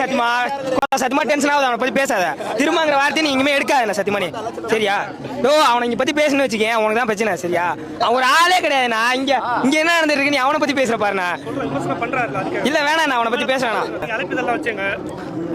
சத்தியமா? சத்தியமா டென்ஷன் ஆகுது அவனை பத்தி பேசாத. திரும்பங்கிற வார்த்தை நீ இனிமே எடுக்காத சத்தியமா நீ. சரியா? ஓ அவனை இங்க பத்தி பேசணும்னு வச்சுக்கேன் உனக்கு தான் பிரச்சனை சரியா? அவன் ஒரு ஆளே கிடையாது நான் இங்க இங்க என்ன நடந்திருக்கு? நீ அவனை பத்தி பேசுற பாருண்ணா. இல்ல வேணாம் நான் அவனை பத்தி பேச வேணாம்.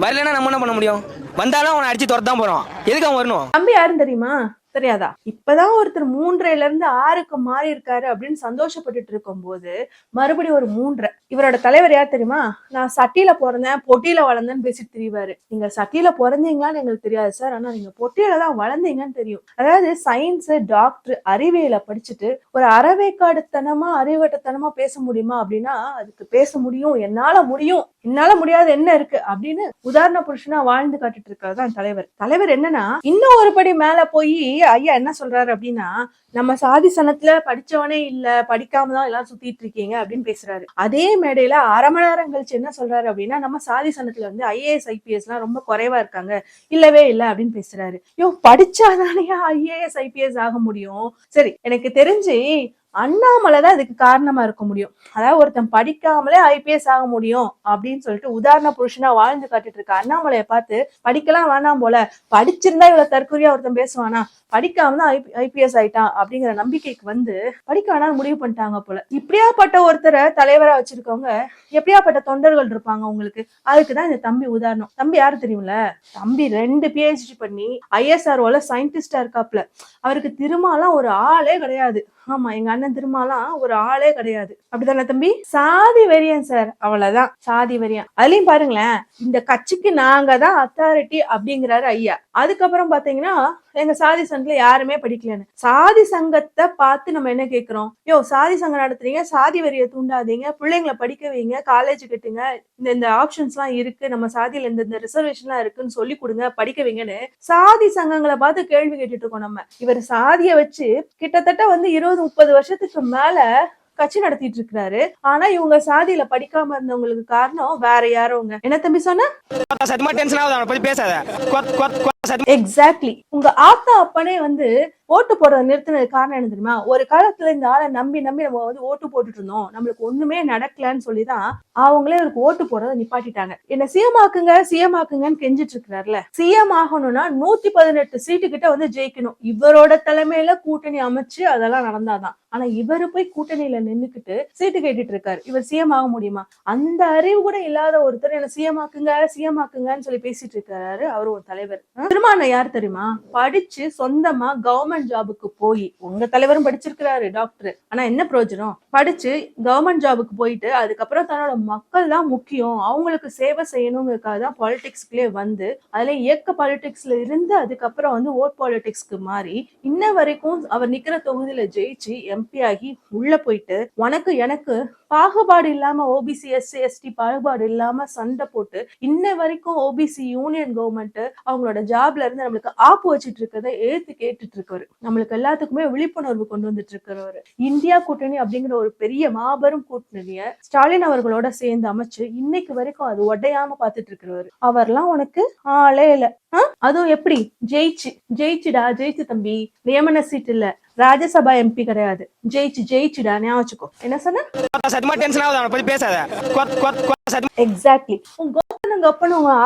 வரலன்னா நம்ம என்ன பண்ண முடியும்? வந்தாலும் அவனை அடிச்சு துரத்து போறோம் எதுக்கு அவன் வரணும்? தம்பி யாரும் தெரியுமா? தெரியாதா? இப்பதான் ஒருத்தர் மூன்றையில இருந்து ஆறுக்கு மாறி இருக்காரு அப்படின்னு சந்தோஷப்பட்டுட்டு இருக்கும் போது மறுபடியும் ஒரு மூன்றரை இவரோட தலைவர் யார் தெரியுமா? நான் சட்டியில பிறந்தேன் பொட்டியில வளர்ந்தேன்னு பேசிட்டு தெரியவாரு நீங்க சட்டியில பிறந்தீங்களான்னு எங்களுக்கு தெரியாது சார். ஆனா நீங்க பொட்டியில தான் வளர்ந்தீங்கன்னு தெரியும். அதாவது சயின்ஸ் டாக்டர் அறிவியலை படிச்சுட்டு ஒரு அறவேக்காடுத்தனமா அறிவட்டத்தனமா பேச முடியுமா அப்படின்னா அதுக்கு பேச முடியும் என்னால முடியும். என்னால முடியாது என்ன இருக்கு அப்படின்னு உதாரண புருஷனா வாழ்ந்து காட்டிட்டு இருக்காரு தான் தலைவர். தலைவர் என்னன்னா இன்னும் ஒரு படி மேல போய் ஐயா என்ன சொல்றாரு அப்படின்னா நம்ம சாதி சனத்துல படிச்சவனே இல்ல படிக்காம தான் எல்லாம் சுத்திட்டு இருக்கீங்க அப்படின்னு பேசுறாரு. அதே மேடையில அரை மணி நேரம் கழிச்சு என்ன சொல்றாரு அப்படின்னா நம்ம சாதி சனத்துல வந்து ஐஏஎஸ் ஐபிஎஸ் எல்லாம் ரொம்ப குறைவா இருக்காங்க. இல்லவே இல்ல அப்படின்னு பேசுறாரு. யோ படிச்சாதானே ஐஏஎஸ் ஐபிஎஸ் ஆக முடியும்? சரி எனக்கு தெரிஞ்சு அண்ணாமலை தான் இதுக்கு காரணமா இருக்க முடியும். அதாவது ஒருத்தன் படிக்காமலே ஐபிஎஸ் ஆக முடியும் அப்படின்னு சொல்லிட்டு உதாரண புருஷனா வாழ்ந்து காட்டிட்டு இருக்க அண்ணாமலையை பார்த்து படிக்கலாம் வேணாம் போல படிச்சிருந்தா இவ்வளவு தற்கொலையா ஒருத்தன் பேசுவானா? படிக்காம தான் ஐபிஎஸ் ஆயிட்டான் அப்படிங்கிற நம்பிக்கைக்கு வந்து படிக்க வேணாம்னு முடிவு பண்ணிட்டாங்க போல. இப்படியாப்பட்ட ஒருத்தரை தலைவரா வச்சிருக்கவங்க எப்படியாப்பட்ட தொண்டர்கள் இருப்பாங்க உங்களுக்கு? அதுக்குதான் இந்த தம்பி உதாரணம். தம்பி யாரு தெரியும்ல? தம்பி ரெண்டு பிஹெச்டி பண்ணி ஐஎஸ்ஆர்ஓல சயின்டிஸ்டா இருக்காப்ல அவருக்கு திருமாலாம் ஒரு ஆளே கிடையாது. ஆமா எங்க அண்ணன் திருமாலாம் ஒரு ஆளே கிடையாது. அப்படிதானே தம்பி? சாதி வெறியன் சார் அவ்வளவுதான். சாதி வெறியன். அதுலயும் பாருங்களேன் இந்த கட்சிக்கு நாங்க தான் அத்தாரிட்டி அப்படிங்கிறாரு ஐயா. அதுக்கப்புறம் பாத்தீங்கன்னா எங்க சாதி சங்கத்துல யாருமே படிக்கலன்னு. சாதி சங்கத்தை பார்த்து நம்ம என்ன கேட்கிறோம் யோ சாதி சங்கம் நடத்துறீங்க சாதி வரியை தூண்டாதீங்க பிள்ளைங்களை படிக்க வைங்க காலேஜ் கட்டுங்க இந்த இந்த ஆப்ஷன்ஸ் எல்லாம் இருக்கு நம்ம சாதியில இந்த இந்த ரிசர்வேஷன் எல்லாம் இருக்குன்னு சொல்லி கொடுங்க படிக்க வைங்கன்னு சாதி சங்கங்களை பார்த்து கேள்வி கேட்டுட்டு இருக்கோம் நம்ம. இவர் சாதியை வச்சு கிட்டத்தட்ட வந்து இருபது முப்பது வருஷத்துக்கு மேல கட்சி நடத்திட்டு இருக்கிறாரு. ஆனா இவங்க சாதியில படிக்காம இருந்தவங்களுக்கு காரணம் வேற யாரோங்க என்ன தம்பி சொன்ன? பேசாத. எக்ஸாக்ட்லி உங்க ஆத்தா அப்பனே வந்து ஓட்டு போடுறத நிறுத்தினது காரணம் என்ன தெரியுமா? ஒரு காலத்துல இந்த ஆளை நம்பி நம்பி நம்ம வந்து ஓட்டு போட்டுட்டு இருந்தோம். நம்மளுக்கு ஒண்ணுமே நடக்கலன்னு சொல்லிதான் அவங்களே அவருக்கு ஓட்டு போடுறத நிப்பாட்டிட்டாங்க. என்ன சிஎம் ஆக்குங்க சிஎம் ஆக்குங்கன்னு கெஞ்சிட்டு இருக்கிறாருல. சிஎம் ஆகணும்னா நூத்தி பதினெட்டு சீட்டு கிட்ட வந்து ஜெயிக்கணும். இவரோட தலைமையில கூட்டணி அமைச்சு அதெல்லாம் நடந்தாதான். ஆனா இவரு போய் கூட்டணியில நின்னுக்கிட்டு சீட்டு கேட்டுட்டு இருக்காரு. இவர் சிஎம் ஆக முடியுமா? அந்த அறிவு கூட இல்லாத ஒருத்தர் என்ன சிஎம் ஆக்குங்க சிஎம் ஆக்குங்கன்னு சொல்லி பேசிட்டு இருக்காரு அவர் ஒரு தலைவர். திருமான யார் தெரியுமா? படிச்சு சொந்தமா கவர்மெண்ட் ஜாபுக்கு போய் உங்க தலைவரும் படிச்சிருக்கிறாரு டாக்டர் ஆனா என்ன பிரயோஜனம்? படிச்சு கவர்மெண்ட் ஜாபுக்கு போயிட்டு அதுக்கப்புறம் தன்னோட மக்கள் தான் முக்கியம். அவங்களுக்கு சேவை செய்யணுங்கிறக்காக தான் பாலிடிக்ஸ்க்குள்ளே வந்து அதுல இயக்க பாலிடிக்ஸ்ல இருந்து அதுக்கப்புறம் வந்து ஓட் பாலிடிக்ஸ்க்கு மாறி இன்ன வரைக்கும் அவர் நிக்கிற தொகுதியில ஜெயிச்சு எம்பி ஆகி உள்ள போயிட்டு உனக்கு எனக்கு பாகுபாடு இல்லாம ஓபிசி எஸ்சி எஸ்டி பாகுபாடு இல்லாம சண்டை போட்டு இன்ன வரைக்கும் ஓபிசி யூனியன் கவர்மெண்ட் அவங்களோட ஜாப்ல இருந்து நம்மளுக்கு ஆப்பு வச்சுட்டு இருக்கிறத ஏத்து கேட்டுட்டு இருக்கவர் நம்மளுக்கு எல்லாத்துக்குமே விழிப்புணர்வு கொண்டு வந்துட்டு இருக்கிறவர். இந்தியா கூட்டணி அப்படிங்கிற ஒரு பெரிய மாபெரும் கூட்டணிய ஸ்டாலின் அவர்களோட சேர்ந்து அமைச்சு இன்னைக்கு வரைக்கும் அது உடையாம பாத்துட்டு இருக்கிறவர். அவர்லாம் உனக்கு ஆளே இல்லை. அதுவும் எப்படி? ஜெயிச்சு ஜெயிச்சுடா ஜெயிச்சு தம்பி. நியமன சீட் இல்ல. ராஜ்யசபா எம்பி கிடையாது. ஜெயிச்சு ஜெயிச்சுடா ஞாபகம் வச்சுக்கோ. என்ன சொன்ன? பேசாத. எக்ஸாக்ட்லி உங்க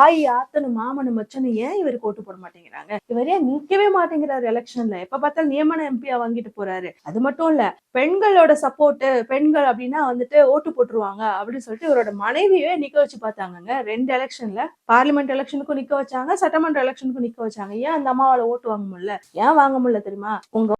ஆயி ஆத்தனும் மாமனும் மச்சனும் ஏன் இவருக்கு ஓட்டு போட மாட்டேங்கிறாங்க? இவர் ஏன் நிக்கவே மாட்டேங்கிறாரு எலெக்ஷன்ல எப்ப பார்த்தாலும் நியமன எம்பியா வாங்கிட்டு போறாரு. அது மட்டும் இல்ல பெண்களோட சப்போர்ட் பெண்கள் அப்படின்னா வந்துட்டு ஓட்டு போட்டுருவாங்க அப்படின்னு சொல்லிட்டு இவரோட மனைவியே நிக்க வச்சு பார்த்தாங்கங்க. ரெண்டு எலெக்ஷன்ல பார்லிமெண்ட் எலெக்ஷனுக்கும் நிக்க வச்சாங்க சட்டமன்ற எலெக்ஷனுக்கு நிக்க வச்சாங்க. ஏன் அந்த அம்மாவால ஓட்டு வாங்க முடியல? ஏன் வாங்க முடியல தெரியுமா? உங்க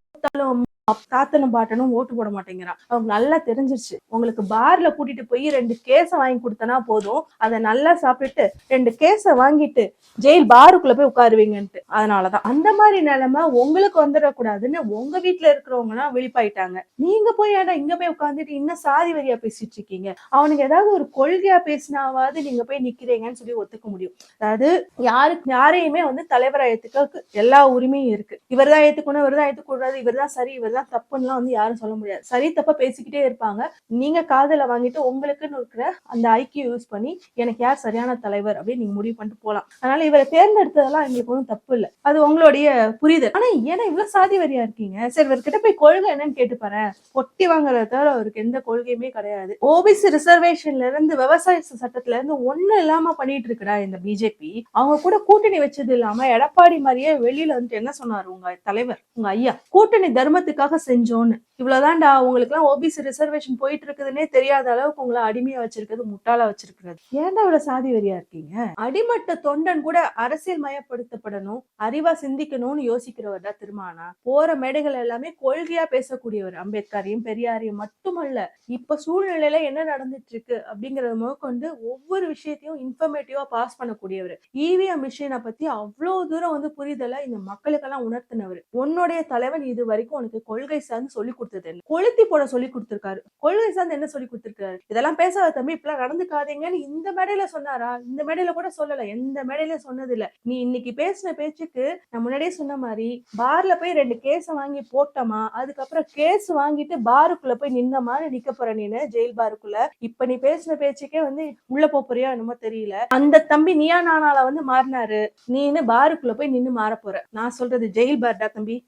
தாத்தனும் பாட்டனும் ஓட்டு போட மாட்டேங்கிறான். அவங்க நல்லா தெரிஞ்சிருச்சு. உங்களுக்கு பார்ல கூட்டிட்டு போய் ரெண்டு கேஸ வாங்கி கொடுத்தனா போதும். அதை நல்லா சாப்பிட்டுட்டு ரெண்டு கேஸை வாங்கிட்டு ஜெயில் பாருக்குள்ள போய் உட்காருவீங்கன்ட்டு. அதனாலதான். அந்த மாதிரி நிலைமை உங்களுக்கு வந்துடக்கூடாதுன்னு உங்க வீட்டுல இருக்கிறவங்க விழிப்பாயிட்டாங்க. நீங்க போய் ஏடா இங்க போய் உட்காந்துட்டு இன்னும் சாதி வரியா பேசிட்டு இருக்கீங்க? அவனுக்கு ஏதாவது ஒரு கொள்கையா பேசினாவது நீங்க போய் நிக்கிறீங்கன்னு சொல்லி ஒத்துக்க முடியும். அதாவது யாருக்கு யாரையுமே வந்து தலைவராயத்துக்கு எல்லா உரிமையும் இருக்கு. இவர் தான் ஏத்துக்கணும் இவர் தான் ஏத்துக்கூடாது இவர் தான் சரி இவர் இதுதான் தப்புன்னுலாம் வந்து யாரும் சொல்ல முடியாது. சரி தப்பா பேசிக்கிட்டே இருப்பாங்க. நீங்க காதல வாங்கிட்டு உங்களுக்குன்னு இருக்கிற அந்த ஐக்கிய யூஸ் பண்ணி எனக்கு யார் சரியான தலைவர் அப்படின்னு நீங்க முடிவு பண்ணிட்டு போலாம். அதனால இவரை தேர்ந்தெடுத்ததெல்லாம் எங்களுக்கு ஒன்றும் தப்பு இல்லை. அது உங்களுடைய புரிதல். ஆனா ஏன்னா இவ்வளவு சாதி வரியா இருக்கீங்க. சரி இவர்கிட்ட போய் கொள்கை என்னன்னு கேட்டு பாரு பொட்டி வாங்குறத தவிர அவருக்கு எந்த கொள்கையுமே கிடையாது. ஓபிசி ரிசர்வேஷன்ல இருந்து விவசாய சட்டத்துல இருந்து ஒண்ணு இல்லாம பண்ணிட்டு இருக்கடா இந்த பிஜேபி அவங்க கூட கூட்டணி வச்சது இல்லாம எடப்பாடி மாதிரியே வெளியில வந்துட்டு என்ன சொன்னாரு உங்க தலைவர் உங்க ஐயா? கூட்டணி தர்மத்துக்காக செஞ்சோன்னு? இவ்வளவுதான்டா உங்களுக்கு எல்லாம் ஓபிசி ரிசர்வேஷன் போயிட்டு இருக்குதுன்னே தெரியாத அளவுக்கு உங்களை அடிமையா வச்சிருக்கிறது முட்டாளா வச்சிருக்கிறது. ஏன்டா இவ்வளவு சாதி வரியா இருக்கீங்க? அடிமட்ட தொண்டன் கூட அரசியல் மயப்படுத்தப்படணும் அறிவா சிந்திக்கணும்னு யோசிக்கிறவர் தான் திருமானா. போற மேடைகள் எல்லாமே கொள்கையா பேசக்கூடியவர். அம்பேத்கரையும் பெரியாரையும் மட்டுமல்ல இப்ப சூழ்நிலையில என்ன நடந்துட்டு இருக்கு அப்படிங்கறத முதற்கொண்டு ஒவ்வொரு விஷயத்தையும் இன்ஃபர்மேட்டிவா பாஸ் பண்ணக்கூடியவர். இவிஎம் மிஷினை பத்தி அவ்வளவு தூரம் வந்து புரிதலா இந்த மக்களுக்கெல்லாம் உணர்த்தினவர். உன்னுடைய தலைவன் இது வரைக்கும் உனக்கு கொள்கை சார்ந்து சொல்லி கொடுத்தது என்ன கொளுத்தி போட சொல்லி கொடுத்திருக்காரு. கொள்கை சார்ந்து என்ன சொல்லி கொடுத்திருக்காரு? இதெல்லாம் பேசாத தம்பி இப்பெல்லாம் நடந்துக்காதீங்கன்னு இந்த மேடையில சொன்னாரா? இந்த மேடையில கூட சொல்லல. எந்த மேடையில சொன்னது இல்ல. நீ இன்னைக்கு பேசின பேச்சுக்கு நான் முன்னாடியே சொன்ன மாதிரி பார்ல போய் ரெண்டு கேஸ வாங்கி போட்டோமா? அதுக்கப்புறம் கேஸ் வாங்கிட்டு பாருக்குள்ள போய் நின்ன மாதிரி நிக்க போற நீனு ஜெயில் பாருக்குள்ள. இப்ப நீ பேசின பேச்சுக்கே வந்து உள்ள போறியா என்னமோ தெரியல. அந்த தம்பி நீயா நானால வந்து மாறினாரு. நீனு பாருக்குள்ள போய் நின்னு மாற போற. நான் சொல்றது ஜெயில் பார்டா தம்பி.